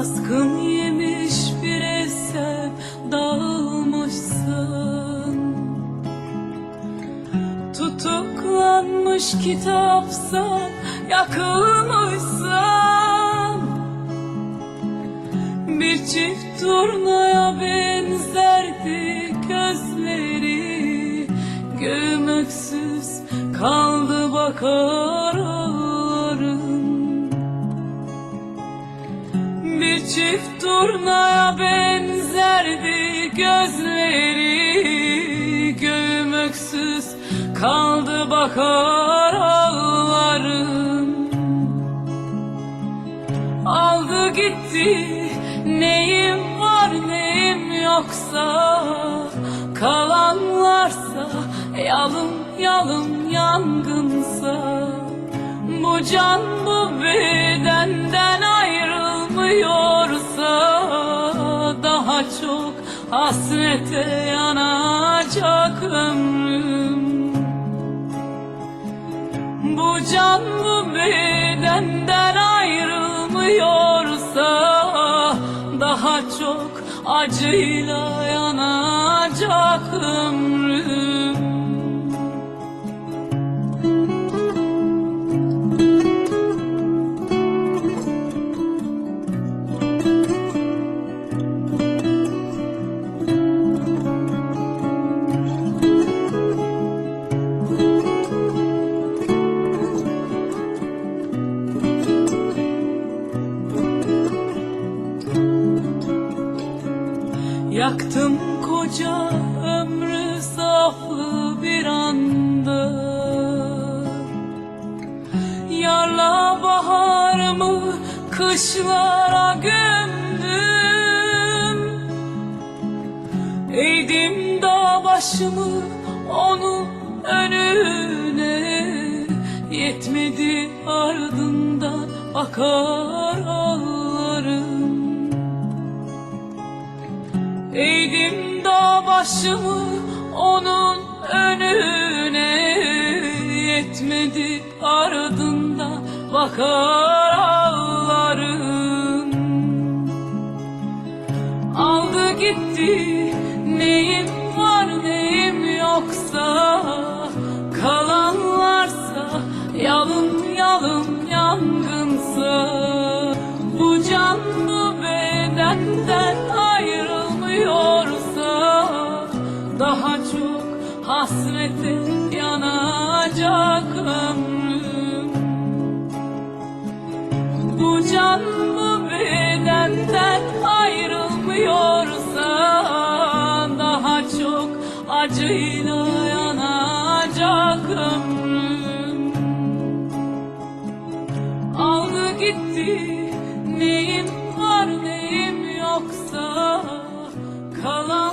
Baskın yemiş bir eser dağılmışsın. Tutuklanmış kitapsan yakılmışsın. Bir çift turnaya benzerdi. Öksüz kaldı bakar ağlarım Bir çift turnaya benzerdi gözleri Göğüm öksüz kaldı bakar ağlarım. Aldı gitti neyim var neyim yoksa Kalanlarsa yalın yalın yangınsa Bu can bu bedenden ayrılmıyorsa Daha çok hasrete yanacak ömrüm. Bu can bu bedenden ayrılmıyorsa Çok acıyla yanacak ömrüm Yaktım koca ömrü saflı bir anda. Yarla baharımı kışlara gömdüm. Eğdim dağ başımı onun önüne. Yetmedi ardından akar ağlarım Eğdim dağ başımı onun önüne. Yetmedi ardında bakar ağlarım. Aldı gitti neyim var neyim yoksa. Kalanlarsa yalın yalın Çok hasrete yanacak ömrüm bu can bu bedenden ayrılmıyorsa Daha çok acıyla yanacak ömrüm Aldı gitti neyim var neyim yoksa Kalanlarsa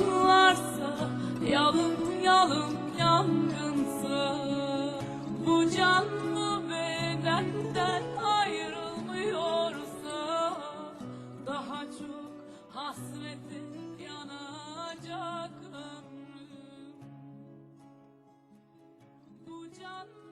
yanacak ömrüm Bu can